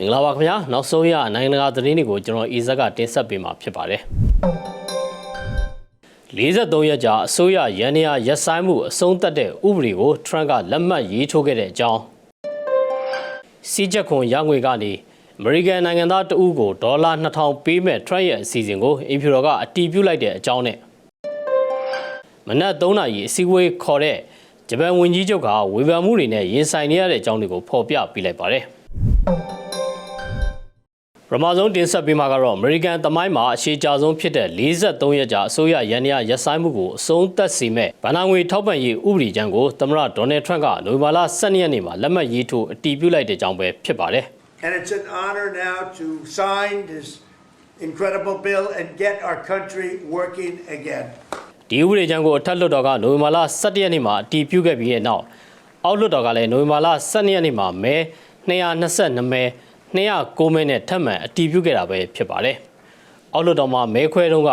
မင်္ဂလာပါခင်ဗျာနောက်ဆုံးရနိုင်ငံတကာသတင်းတွေကိုကျွန်တော်အီဇက်ကတင်ဆက်ပေးမှာဖြစ်ပါတယ်43ရက်ကြာအစိုးရရန်နေရရက်ဆိုင်မှုအဆုံးသတ်တဲ့ဥပဒေကိုထရန့်ကလက်မှတ်ရေးထိုးခဲ့တဲ့အကြောင်းစီချက်ခွန်ရငွေကနေအမေရိကန်နိုင်ငံသားတဦးကိုဒေါ်လာ2000ပေးမဲ့ထရန့်ရဲ့အစီအစဉ်ကိုအင်ဖြူတော်ကအတီးပြုတ်လိုက်တဲ့အကြောင်းနဲ့မနက်3နာရီအစည်းအဝေးခေါ်တဲ့ဂျပန်ဝန်ကြီးချုပ်ကဝေဖန်မှုတွေနဲ့ရင်ဆိုင်နေရတဲ့အကြောင်းတွေကိုဖော်ပြပေးလိုက်ပါတယ်။ ပထမဆုံးတင်ဆက်ပေးမှာကတော့ American သမိုင်းမှာအရှိကြဆုံးဖြစ်တဲ့43ရက်ကြာအစိုးရရန်ရရက်ဆိုင်မှုကိုအဆုံးသတ်စေမဲ့ဗဏ္ဍာငွေထောက်ပံ့ရေးဥပဒေကြမ်းကိုသမ္မတဒေါ်နယ်ထရန့်ကနိုဝင်ဘာလ12ရက်နေ့မှာလက်မှတ်ရေးထိုးအတည်ပြုလိုက်တဲ့အကြောင်းပဲဖြစ်ပါတယ်။ And it's an honor now to sign this incredible bill and get our country working again. ဒီဥပဒေကြမ်းကိုအထက်လွှတ်တော်ကနိုဝင်ဘာလ17ရက်နေ့မှာအတည်ပြုခဲ့ပြီးတဲ့နောက်အောက်လွှတ်တော်ကလည်းနိုဝင်ဘာလ12ရက်နေ့မှာမဲ222မဲ 209မဲနဲ့ထပ်မံအတည်ပြုခဲ့တာပဲဖြစ်ပါတယ်။အောက်လွှတ်တော်မှာမဲခွဲတုန်းက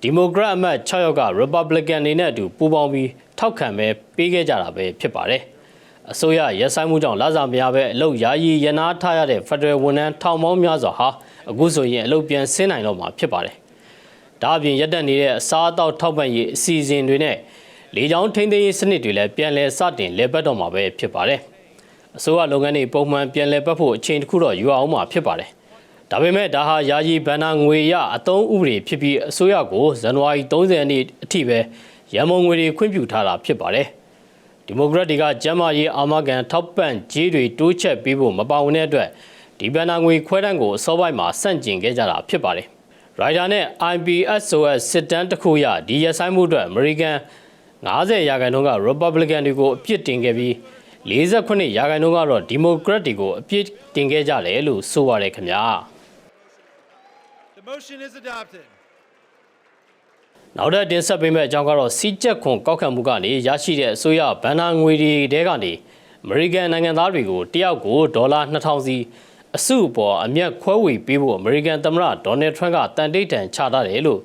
ဒီမိုကရက်အမတ်6ယောက်က Republican တွေနဲ့အတူပူးပေါင်းပြီးထောက်ခံမဲပေးခဲ့ကြတာပဲဖြစ်ပါတယ်။အစိုးရရက်ဆိုင်မှုကြောင့်လစာမရဘဲအလုပ်ယာယီရနာထားရတဲ့ Federal ဝန်ထမ်းထောင်ပေါင်းများစွာဟာအခုဆိုရင်အလုပ်ပြန်ဆင်းနိုင်တော့မှာဖြစ်ပါတယ်။ဒါအပြင်ရက်တက်နေတဲ့အစားအသောက်ထောက်ပံ့ရေးအစီအစဉ်တွေနဲ့လေကြောင်းထိန်းသိမ်းရေးစနစ်တွေလည်းပြန်လည်စတင်လည်ပတ်တော့မှာပဲဖြစ်ပါတယ်။ အစိုးရလုပ်ငန်းတွေပုံမှန်ပြန်လည်ပတ်ဖို့အချိန်တစ်ခုတော့ယူအောင်မှာဖြစ်ပါတယ်။ဒါပေမဲ့ဒါဟာယာယီဘဏ္ဍာငွေရအသုံးဥပဒေဖြစ်ပြီးအစိုးရကိုဇန်နဝါရီ30ရက်နေ့အထိပဲရန်မုံငွေတွေခွင့်ပြုထားတာဖြစ်ပါတယ်။ဒီမိုကရက်တွေကကျန်းမာရေးအာမခံထောက်ပံ့ကြေးတွေတိုးချက်ပေးဖို့မပါဝင်တဲ့အတွက်ဒီဘဏ္ဍာငွေခွဲတန်းကိုအစောပိုင်းမှာစန့်ကျင်ခဲ့ကြတာဖြစ်ပါတယ်။ရိုက်တာနဲ့ IPSOS စစ်တမ်းတစ်ခုရဒီရဆိုင်မှုအတွက် American 90ရာခိုင်နှုန်းက Republican တွေကိုအပြစ်တင်ခဲ့ပြီး 48ရာခိုင်နှုန်းကတော့ Democrat တွေကိုအပြစ်တင်ခဲ့ကြတယ်လို့ဆိုပါတယ်ခင်ဗျာ The motion is adopted. နောက်ထပ်တင်ဆက်ပေးမယ့်အကြောင်းကတော့စီချက်ခွန်ကောက်ခံမှုကနေရရှိတဲ့အစိုးရဗန်နာငွေတွေတဲကနေ American နိုင်ငံသားတွေကိုတယောက်ကိုဒေါ်လာ2000စီအစုအပေါ်အမျက်ခွဲဝေပေးဖို့ American သမ္မတဒေါ်နယ်ထရန့်ကတန်တိတ်တန်ချထားတယ်လို့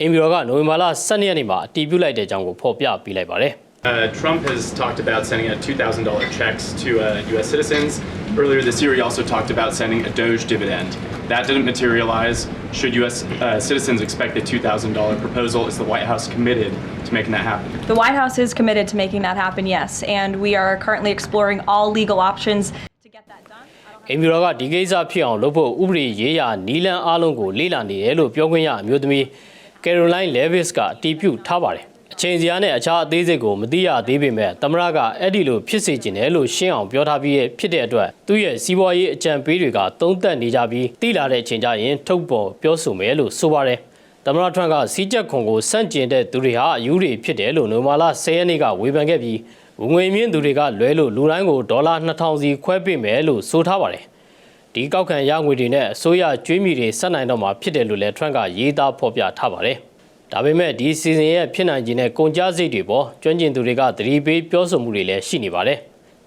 အင်ဘီရောကနိုဝင်ဘာလ12ရက်နေ့မှာအတည်ပြုလိုက်တဲ့အကြောင်းကိုဖော်ပြပေးလိုက်ပါတယ် Uh, Trump has talked about sending out $2,000 checks to uh, U.S. citizens. Earlier this year, he also talked about sending a Doge dividend. That didn't materialize. Should U.S. Uh, citizens expect the $2,000 proposal? Is the White House committed to making that happen? The White House is committed to making that happen, yes, and we are currently exploring all legal options to get that done. I don't အင်ဘီရောကဒီကိစ္စဖြစ်အောင်လုပ်ဖို့ဥပဒေရေးရာနီလန်အားလုံးကိုလေ့လာနေတယ်လို့ပြောခွင့်ရအမျိုးသမီးကယ်ရိုလိုင်းလေဗစ်ကအတည်ပြုထားပါတယ် အချိန်စရာနဲ့အခြားအသေးစိတ်ကိုမသိရသေးပေမဲ့သမ္မတကအဲ့ဒီလိုဖြစ်စေချင်တယ်လို့ရှင်းအောင်ပြောထားပြီးဖြစ်တဲ့အတွက်သူ့ရဲ့စီးပွားရေးအကြံပေးတွေကသုံးသပ်နေကြပြီးတိလာတဲ့အချိန်ကျရင်ထုတ်ပေါ်ပြောဆိုမယ်လို့ဆိုပါတယ်သမ္မတထရန့်ကစီးချက်ခွန်ကိုစန့်ကျင်တဲ့သူတွေဟာအယူတွေဖြစ်တယ်လို့နိုမာလာ10ရက်နေ့ကဝေဖန်ခဲ့ပြီးဝင်ငွေမြင့်သူတွေကလွဲလို့လူတိုင်းကိုဒေါ်လာ2000စီခွဲပေးမယ်လို့ဆိုထားပါတယ်ဒီကောက်ခံရငွေတွေနဲ့အစိုးရကျွေးမြီတွေဆက်နိုင်တော့မှာဖြစ်တယ်လို့လည်းထရန့်ကရေးသားဖော်ပြထားပါတယ် ဒါပေမဲ့ဒီစီစဉ်ရဲ့ဖြစ်နိုင်ခြင်းနဲ့ကုန်ကျစရိတ်တွေပေါ်ကျွမ်းကျင်သူတွေကသတိပေးပြောဆိုမှုတွေလည်းရှိနေပါတယ်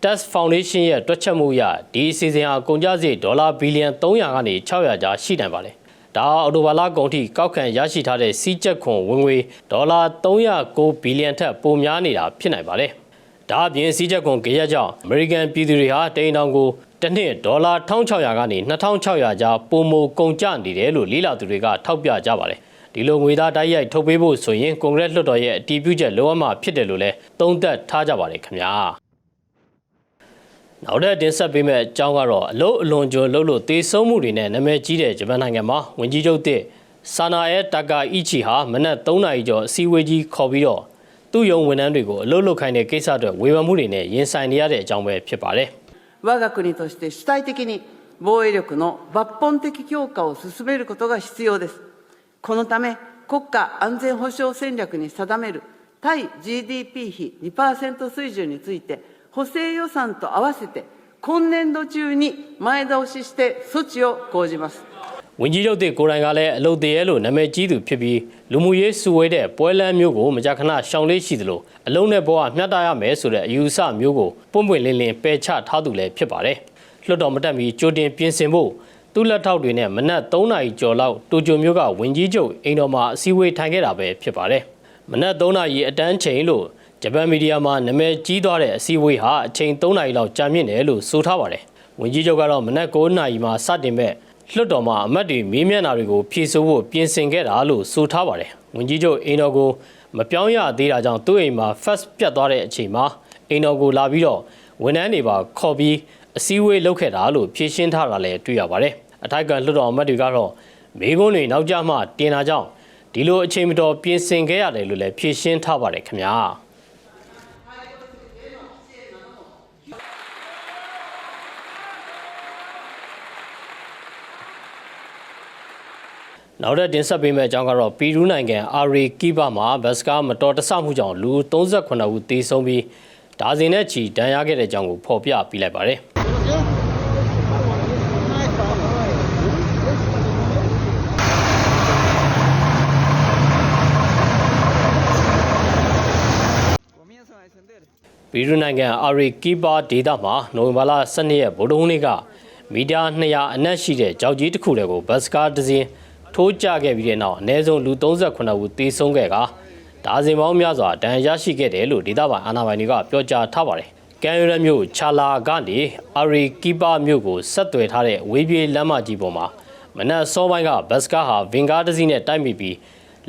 Test Foundation ရဲ့တွက်ချက်မှုအရဒီအစီအစဉ်ဟာကုန်ကျစရိတ်ဒေါ်လာဘီလီယံ300ကနေ600ကြားရှိနိုင်ပါတယ်။ဒါအော်တိုဘာလကုန်ထိကောက်ခံရရှိထားတဲ့စီးချက်ခွန်ဝင်ငွေဒေါ်လာ309ဘီလီယံထက်ပိုများနေတာဖြစ်နိုင်ပါတယ်။ဒါအပြင်စီးချက်ခွန်ကြရက်ကြောင့် American ပြည်သူတွေဟာတိန်တောင်ကိုတစ်နှစ်ဒေါ်လာ1600ကနေ2600ကြားပိုမိုကုန်ကျနေတယ်လို့လေ့လာသူတွေကထောက်ပြကြပါတယ်။ ဒီလိုငွေသားတိုက်ရိုက်ထုတ်ပေးဖို့ဆိုရင်ကွန်ဂရက်လွှတ်တော်ရဲ့အတည်ပြုချက်လိုအပ်မှာဖြစ်တယ်လို့လည်းသုံးသပ်ထားကြပါတယ်ခင်ဗျာ။ နောက်တဲ့တင်ဆက်ပေးမယ့်အကြောင်းကတော့အလုတ်အလွန်ကျွံလှုပ်လို့တေဆုံးမှုတွေနဲ့နာမည်ကြီးတဲ့ဂျပန်နိုင်ငံမှာဝင်ကြီးချုပ်တဲ့ဆာနာအဲတာကာအီချီဟာမနက်3နာရီကျော်အစည်းအဝေးကြီးခေါ်ပြီးတော့သူ့ရုံဝန်ထမ်းတွေကိုအလုတ်လုတ်ခိုင်းတဲ့ကိစ္စအတွက်ဝေဖန်မှုတွေနဲ့ရင်ဆိုင်နေရတဲ့အကြောင်းပဲဖြစ်ပါတယ် 我が国として主体的に防衛力の抜本的強化を進めることが必要です。 このため、国家安全保障戦略に定める対 GDP 比2%水準について、補正予算と合わせて今年度中に前倒しして措置を講じます。 ။ဝင်ကြီးချုပ်တဲ့ကိုယ်တိုင်ကလည်းအလုတ်တရဲလို့နာမည်ကြီးသူဖြစ်ပြီးလူမှုရေးစုဝေးတဲ့ပွဲလန်းမျိုးကိုမကြာခဏရှောင်လေးရှိသလိုအလုံးနဲ့ဘောကမျှတရမယ်ဆိုတဲ့အယူအဆမျိုးကိုပွင့်ပွင့်လင်းလင်းပယ်ချထားသူလည်းဖြစ်ပါတယ်။လွှတ်တော်မတက်မီကြိုတင်ပြင်ဆင်ဖို့ သူ့လက်ထောက်တွေနဲ့မနက်3နာရီကျော်လောက်တိုကျိုမျိုးကဝင်ကြီးချုပ်အိမ်တော်မှာအစည်းအဝေးထိုင်ခဲ့တာပဲဖြစ်ပါတယ်။မနက်3နာရီအတန်းချိန်လို့ဂျပန်မီဒီယာမှာနာမည်ကြီးသွားတဲ့အစည်းအဝေးဟာအချိန်3နာရီလောက်ကြာမြင့်တယ်လို့ဆိုထားပါတယ်။ဝန်ကြီးချုပ်ကတော့မနက်9:00နာရီမှာစတင်မဲ့လွှတ်တော်မှာအမတ်တွေမေးမြန်းတာတွေကိုဖြေဆိုဖို့ပြင်ဆင်ခဲ့တာလို့ဆိုထားပါတယ်ဝန်ကြီးချုပ်အိမ်တော်ကိုမပြောင်းရသေးတာကြောင့်သူ့အိမ်မှာ first ပြတ်သွားတဲ့အချိန်မှာအိမ်တော်ကိုလာပြီးတော့ဝန်ထမ်းတွေပါခေါ်ပြီးအစည်းအဝေးလုပ်ခဲ့တာလို့ဖြေရှင်းထားတာလည်းတွေ့ရပါတယ် အထိုက်ကလွှတ်တော်အမတ်တွေကတော့မေကွန်းတွေနောက်ကျမှတင်တာကြောင့်ဒီလိုအချိန်မတော်ပြင်ဆင်ခဲ့ရတယ်လို့လည်းဖြေရှင်းထားပါတယ်ခင်ဗျာနောက်တဲ့တင်ဆက်ပေးမယ့်အကြောင်းကတော့ပီရူးနိုင်ငံအာရီကီဘာမှာဘတ်စကားမတော်တဆမှုကြောင့်လူ38ဦးသေဆုံးပြီးဒါဇင်နဲ့ချီဒဏ်ရာခဲ့တဲ့အကြောင်းကိုဖော်ပြပေးလိုက်ပါတယ် ရူးနိုင်ငံအာရီကီဘာဒေသမှာနိုဝင်ဘာလ12ရက်ဗုဒ္ဓဟူးနေ့ကမီတာ200အနက်ရှိတဲ့ကြောက်ကြီးတစ်ခုတည်းကိုဘတ်စကားတစ်စင်းထိုးကျခဲ့ပြီးတဲ့နောက်အနည်းဆုံးလူ38ဦးသေဆုံးခဲ့ကဒါဇင်ပေါင်းများစွာဒဏ်ရာရရှိခဲ့တယ်လို့ဒေသပိုင်အာဏာပိုင်တွေကပြောကြားထားပါတယ်။ကန်ယူရမြို့ချာလာကနေအာရီကီဘာမြို့ကိုဆက်သွယ်ထားတဲ့ဝေးပြေးလမ်းမကြီးပေါ်မှာမနက်စောပိုင်းကဘတ်စကားဟာဗင်ကားတစ်စီးနဲ့တိုက်မိပြီး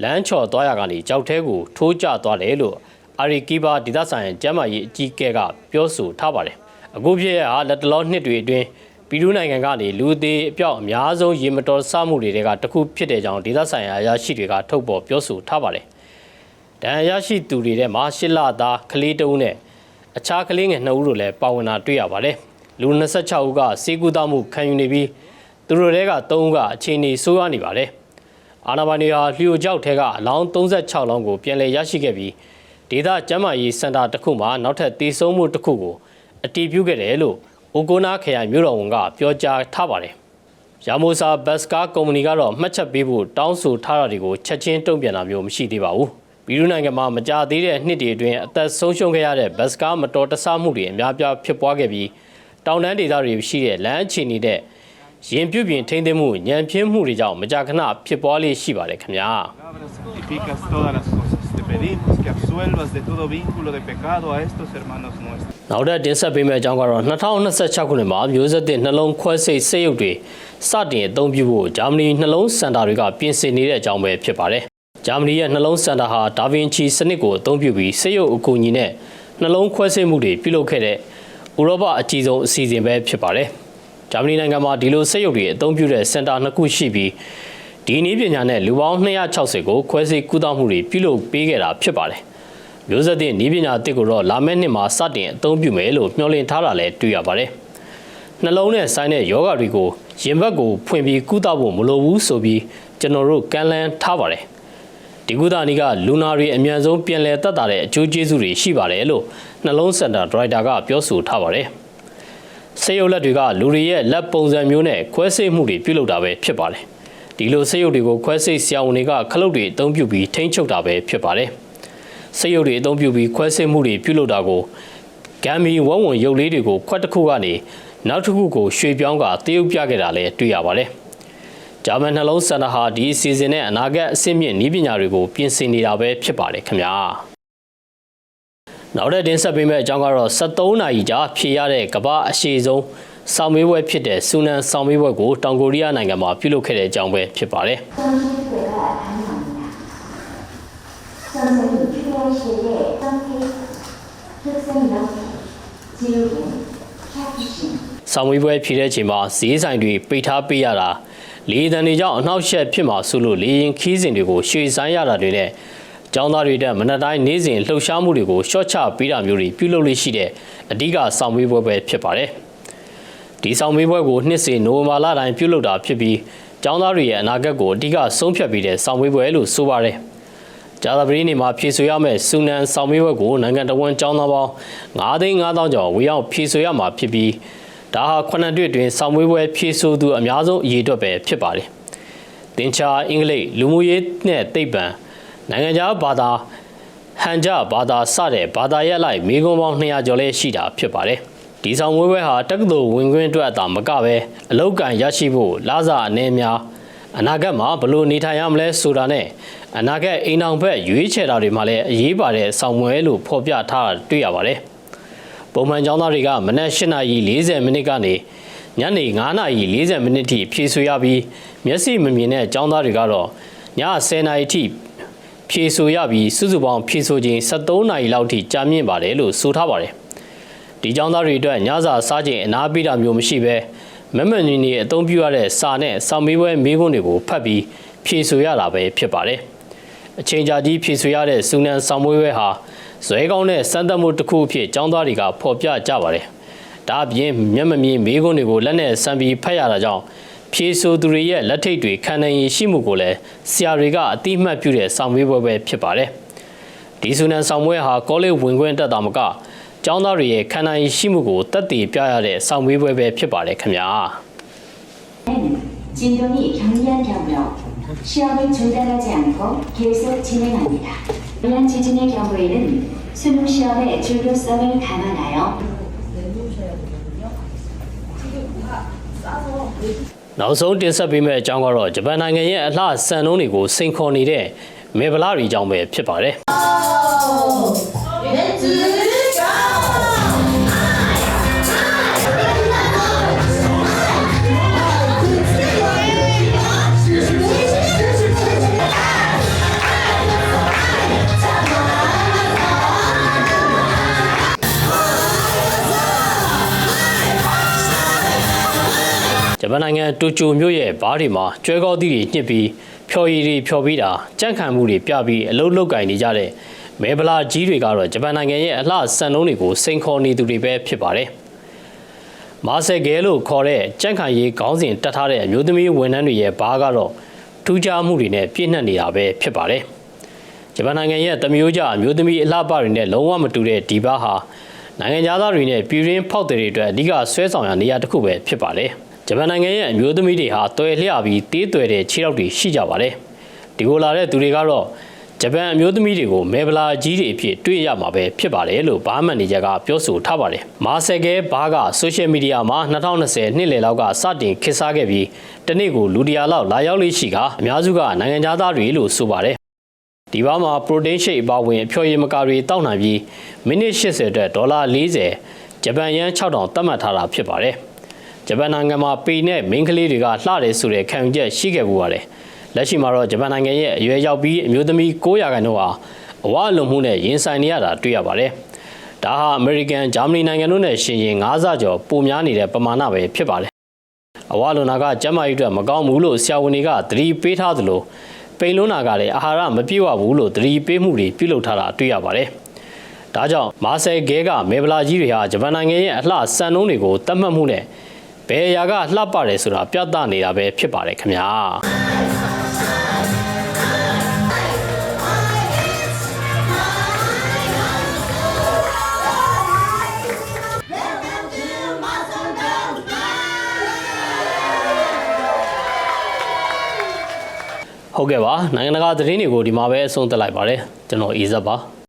လမ်းချော်သွားရကနေကြောက်ထဲကိုထိုးကျသွားတယ်လို့ အာရီကီဘာဒေသဆိုင်ရာကျမ်းမာရေးအကြီးအကဲကပြောဆိုထားပါတယ်။အခုဖြစ်ရဟာလက်တလောနှစ်တွေအတွင်းပြည်သူနိုင်ငံကနေလူသေးအပြောက်အများဆုံးရေမတော်ဆမှုတွေကတစ်ခုဖြစ်တဲ့ကြောင်းဒေသဆိုင်ရာအရာရှိတွေကထုတ်ပေါ်ပြောဆိုထားပါတယ်။ဒဏ်ရာရရှိသူတွေထဲမှာရှစ်လသားကလေးတဦးနဲ့အခြားကလေးငယ်2ဦးတို့လည်းပါဝင်တာတွေ့ရပါတယ်။လူ26ဦးကစေကူသားမှုခံယူနေပြီးသူတို့တွေက3ဦးကအခြေအနေဆိုးရွားနေပါတယ်။အာနာပိုင်တွေဟာလျှိုကြောက်ထဲကအလောင်း36လောင်းကိုပြန်လည်ရရှိခဲ့ပြီး ဒေသကျန်းမာရေးစင်တာတစ်ခုမှာနောက်ထပ်တည်ဆုံမှုတစ်ခုကိုအတည်ပြုခဲ့တယ်လို့အိုကိုနာခရိုင်မြို့တော်ဝန်ကပြောကြားထားပါတယ်။ရာမိုဆာဘတ်စကာကုမ္ပဏီကတော့မှတ်ချက်ပေးဖို့တောင်းဆိုထားတာတွေကိုချက်ချင်းတုံ့ပြန်တာမျိုးမရှိသေးပါဘူး။ပြည်သူနိုင်ငံမှာမကြသေးတဲ့နှစ်တွေအတွင်းအသက်ဆုံးရှုံးခဲ့ရတဲ့ဘတ်စကာမတော်တဆမှုတွေအများပြားဖြစ်ပွားခဲ့ပြီးတောင်တန်းဒေသတွေရှိတဲ့လမ်းအခြေအနေတဲ့ရင်ပြုတ်ပြင်ထိန်းသိမ်းမှုညံပြင်းမှုတွေကြောင့်မကြာခဏဖြစ်ပွားလေးရှိပါတယ်ခင်ဗျာ Significas todas las cosas. Te pedimos que absuelvas de todo vínculo de pecado a estos hermanos nuestros. နောက်ထပ်တင်ဆက်ပေးမယ့်အကြောင်းကတော့2026ခုနှစ်မှာမျိုးဆက်သစ်နှလုံးခွဲစိတ်စိတ်ရုပ်တွေစတင်အသုံးပြုဖို့ဂျာမနီနှလုံးစင်တာတွေကပြင်ဆင်နေတဲ့အကြောင်းပဲဖြစ်ပါတယ်။ဂျာမနီရဲ့နှလုံးစင်တာဟာဒါဗင်ချီစနစ်ကိုအသုံးပြုပြီးစိတ်ရုပ်အကူအညီနဲ့နှလုံးခွဲစိတ်မှုတွေပြုလုပ်ခဲ့တဲ့ဥရောပအကြီးဆုံးအစီအစဉ်ပဲဖြစ်ပါတယ်။ဂျာမနီနိုင်ငံမှာဒီလိုစိတ်ရုပ်တွေအသုံးပြုတဲ့စင်တာနှစ်ခုရှိပြီးဒီနည်းပညာနဲ့လူပေါင်း260ကိုခွဲစိတ်ကုသမှုတွေပြုလုပ်ပေးခဲ့တာဖြစ်ပါတယ်။ မျိုးဆက်သစ်ဤပညာအသစ်ကိုတော့လာမယ့်နှစ်မှာစတင်အသုံးပြုမယ်လို့မျှော်လင့်ထားတာလည်းတွေ့ရပါတယ်။နှလုံးနဲ့ဆိုင်တဲ့ယောဂတွေကိုရင်ဘတ်ကိုဖွင့်ပြီးကုသဖို့မလိုဘူးဆိုပြီးကျွန်တော်တို့ကန့်လန့်ထားပါတယ်။ဒီကုသနည်းကလူနာတွေအမြန်ဆုံးပြန်လည်တက်တာတဲ့အကျိုးကျေးဇူးတွေရှိပါတယ်လို့နှလုံးစင်တာဒရိုက်တာကပြောဆိုထားပါတယ်။ဆေးရုပ်လက်တွေကလူတွေရဲ့လက်ပုံစံမျိုးနဲ့ခွဲစိတ်မှုတွေပြုလုပ်တာပဲဖြစ်ပါတယ်။ဒီလိုဆေးရုပ်တွေကိုခွဲစိတ်ဆရာဝန်တွေကခလုတ်တွေအသုံးပြုပြီးထိန်းချုပ်တာပဲဖြစ်ပါတယ်။ စိတ်ရုပ်တွေအသုံးပြုပြီးခွဲစိတ်မှုတွေပြုလုပ်တာကိုဂမ်မီဝဝွန်ရုပ်လေးတွေကိုခွက်တစ်ခုကနေနောက်တစ်ခုကိုရွှေ့ပြောင်းကတရုပ်ပြခဲ့တာလည်းတွေ့ရပါတယ်။ဂျာမန်နှလုံးစင်တာဟာဒီအစီအစဉ်နဲ့အနာဂတ်အဆင့်မြင့်နည်းပညာတွေကိုပြင်ဆင်နေတာပဲဖြစ်ပါတယ်ခင်ဗျာ။နောက်တဲ့တင်ဆက်ပေးမယ့်အကြောင်းကတော့73နာရီကြာဖြည့်ရတဲ့ကမ္ဘာအရှိဆုံးစောင်းမေးပွဲဖြစ်တဲ့ဆူနန်စောင်းမေးပွဲကိုတောင်ကိုရီးယားနိုင်ငံမှာပြုလုပ်ခဲ့တဲ့အကြောင်းပဲဖြစ်ပါတယ်။ 선생님 필요하시기에 선택 특성 이렇게 지우개 캐피싱 ဆောင်းမွေးပွဲဖြည့်တဲ့အချိန်မှာဈေးဆိုင်တွေပိတ်ထားပေးရတာလေတံတွေကြောင့်အနှောက်အယှက်ဖြစ်မှာဆိုလို့လေရင်ခီးစဉ်တွေကိုရွှေဆိုင်ရတာတွေနဲ့ကျောင်းသားတွေတက်မနက်တိုင်းနေ့စဉ်လှုပ်ရှားမှုတွေကိုရှော့ချပေးတာမျိုးတွေပြုလုပ်လို့ရှိတဲ့အဓိကဆောင်းမွေးပွဲပဲဖြစ်ပါတယ်ဒီဆောင်းမွေးပွဲကိုနှစ်စဉ်နိုဝင်ဘာလတိုင်းပြုလုပ်တာဖြစ်ပြီးကျောင်းသားတွေရဲ့အနာဂတ်ကိုအဓိကဆုံးဖြတ်ပေးတဲ့ဆောင်းမွေးပွဲလို့ဆိုပါတယ် ဂျာသာပရီနေမှာဖြည့်ဆိုရမယ့်စူနန်ဆောင်မေးဘက်ကိုနိုင်ငံတော်ဝန်ကျောင်းသားပေါင်း9သိန်း9000ကျော်ဝေရောက်ဖြည့်ဆိုရမှာဖြစ်ပြီးဒါဟာခုနှစ်တွေ့တွင်ဆောင်မေးပွဲဖြည့်ဆိုသူအများဆုံးအရေးအတွက်ပဲဖြစ်ပါတယ်။တင်ချာအင်္ဂလိပ်လူမှုရေးနဲ့သိပ္ပံနိုင်ငံခြားဘာသာဟန်ဂျဘာသာစတဲ့ဘာသာရပ်လိုက်မိကုံပေါင်း200ကျော်လည်းရှိတာဖြစ်ပါတယ်။ဒီဆောင်မွေးပွဲဟာတက္ကသိုလ်ဝင်ခွင့်အတွက်အသာမကပဲအလောက်ကန်ရရှိဖို့လစာအနေများ အနာဂတ်မှာဘယ်လိုနေထိုင်ရမလဲဆိုတာနဲ့အနာဂတ်အိမ်အောင်ဘက်ရွေးချယ်တာတွေမှာလည်းအရေးပါတဲ့ဆောင်မွဲလို့ဖော်ပြထားတာတွေ့ရပါတယ်။ပုံမှန်ကျောင်းသားတွေကမနက်၈နာရီ40မိနစ်ကနေညညနေ9:40မိနစ်ထိဖြည့်ဆွေရပြီးမျက်စိမမြင်တဲ့ចောင်းသားတွေကတော့ည10:00နာရီထိဖြည့်ဆွေရပြီးစုစုပေါင်းဖြည့်ဆွေခြင်း73နာရီလောက်ထိကြာမြင့်ပါတယ်လို့ဆိုထားပါတယ်။ဒီចောင်းသားတွေအတွက်ညစာစားခြင်းအနားပေးတာမျိုးမရှိဘဲ မမညင်နေအသုံးပြုရတဲ့စာနဲ့စောင့်မေးပွဲမေးခွန်းတွေကိုဖတ်ပြီးဖြည့်ဆွေရတာပဲဖြစ်ပါတယ်။အချိန်ကြာကြီးဖြည့်ဆွေရတဲ့စူနန်ဆောင်မွေးပွဲဟာဇွဲကောင်းတဲ့စမ်းသပ်မှုတစ်ခုအဖြစ်ចောင်းသားတွေကဖော်ပြကြပါတယ်။ဒါအပြင်မျက်မမြင်မေးခွန်းတွေကိုလက်နဲ့စမ်းပြီးဖတ်ရတာကြောင့်ဖြေဆိုသူတွေရဲ့လက်ထိတ်တွေခံနိုင်ရည်ရှိမှုကိုလည်းဆရာတွေကအတိအမှတ်ပြုတဲ့ဆောင်မေးပွဲပဲဖြစ်ပါတယ်။ဒီစူနန်ဆောင်ပွဲဟာကောလိပ်ဝင်ခွင့်တက်တာမက ကျောင်းသားတွေရဲ့ခံနိုင်ရည်ရှိမှုကိုတက်တည်ပြရတဲ့ဆောင်မေးပွဲပဲဖြစ်ပါတယ်ခင်ဗျာ။ 진동이 경미한 경우로 시험을 중단하지 않고 계속 진행합니다. 이러한 지진의 경우에는 수능 시험의 중요성을 감안하여 နောက်ဆုံးတင်ဆက်ပေးမယ့်အကြောင်းကတော့ဂျပန်နိုင်ငံရဲ့အလှဆန်နှုံးတွေကိုစိန်ခေါ်နေတဲ့မေဗလာတွေအကြောင်းပဲဖြစ်ပါတယ်။ န်နိုင်ငံတိုကျိုမြို့ရဲ့ဘားတွေမှာကျွဲကောသီးတွေညှစ်ပြီးဖျော်ရည်တွေဖျော်ပြီးတာကြန့်ခံမှုတွေပြပြီးအလုံးလောက်ကင်နေကြတဲ့မဲဗလာကြီးတွေကတော့ဂျပန်နိုင်ငံရဲ့အလှဆန်နှုံးတွေကိုစိန်ခေါ်နေသူတွေပဲဖြစ်ပါတယ်။မာဆယ်ဂဲလို့ခေါ်တဲ့ကြန့်ခံရေးခေါင်းစဉ်တက်ထားတဲ့အမျိုးသမီးဝန်ထမ်းတွေရဲ့ဘားကတော့ထူးခြားမှုတွေနဲ့ပြည့်နှက်နေတာပဲဖြစ်ပါတယ်။ဂျပန်နိုင်ငံရဲ့တမျိုးကြအမျိုးသမီးအလှပတွေနဲ့လုံးဝမတူတဲ့ဒီဘားဟာနိုင်ငံသားတွေနဲ့ပြည်ရင်းဖောက်တွေအတွက်အဓိကဆွဲဆောင်ရနေရာတစ်ခုပဲဖြစ်ပါတယ်။ ဂျပန်နိုင်ငံရဲ့အမျိုးသမီးတွေဟာတွယ်လျှပြီးတေးတွယ်တဲ့ခြေထောက်တွေရှိကြပါတယ်။ဒီကိုလာတဲ့သူတွေကတော့ဂျပန်အမျိုးသမီးတွေကိုမဲဗလာကြီးတွေအဖြစ်တွေ့ရမှာပဲဖြစ်ပါတယ်လို့ဘာမန်နေဂျာကပြောဆိုထားပါတယ်။မာဆယ်ကဲဘားကဆိုရှယ်မီဒီယာမှာ2020နှစ်လယ်လောက်ကစတင်ခေတ်စားခဲ့ပြီးတနေ့ကိုလူတရာလောက်လာရောက်လေးရှိကအများစုကနိုင်ငံသားတွေလို့ဆိုပါတယ်။ဒီဘာမှာပရိုတင်းရှိတ်အပါဝင်အဖျော်ရည်မကာတွေတောက်နိုင်ပြီးမိနစ်80အတွက်ဒေါ်လာ40ဂျပန်ယန်း6000သတ်မှတ်ထားတာဖြစ်ပါတယ်။ ဂျပန်နိုင်ငံမှာပေနဲ့မိန်းကလေးတွေကလှတယ်ဆိုတဲ့ခံယူချက်ရှိခဲ့ပူပါတယ်။လက်ရှိမှာတော့ဂျပန်နိုင်ငံရဲ့အရွယ်ရောက်ပြီးအမျိုးသမီး900ခန့်တို့ဟာအဝအလွန်မှုနဲ့ရင်ဆိုင်နေရတာတွေ့ရပါတယ်။ဒါဟာအမေရိကန်၊ဂျာမနီနိုင်ငံတို့နဲ့ရှင်ရင်9ဆကျော်ပိုများနေတဲ့ပမာဏပဲဖြစ်ပါတယ်။အဝလွန်နာကကျန်းမာရေးအတွက်မကောင်းဘူးလို့ဆရာဝန်တွေကသတိပေးထားသလိုပိန်လွန်းနာကလည်းအာဟာရမပြည့်ဝဘူးလို့သတိပေးမှုတွေပြုလုပ်ထားတာတွေ့ရပါတယ်။ဒါကြောင့်မာဆယ်ဂဲကမေဗလာကြီးတွေဟာဂျပန်နိုင်ငံရဲ့အလှစံနှုန်းတွေကိုတတ်မှတ်မှုနဲ့ ဘယ်အရာကလှပတယ်ဆိုတာပြသနေတာပဲဖြစ်ပါတယ်ခင်ဗျာ။ဟုတ်ကဲ့ပါနိုင်ငံတကာသတင်းတွေကိုဒီမှာပဲအဆုံးသတ်လိုက်ပါတယ်ကျွန်တော်အေးဇက်ပါ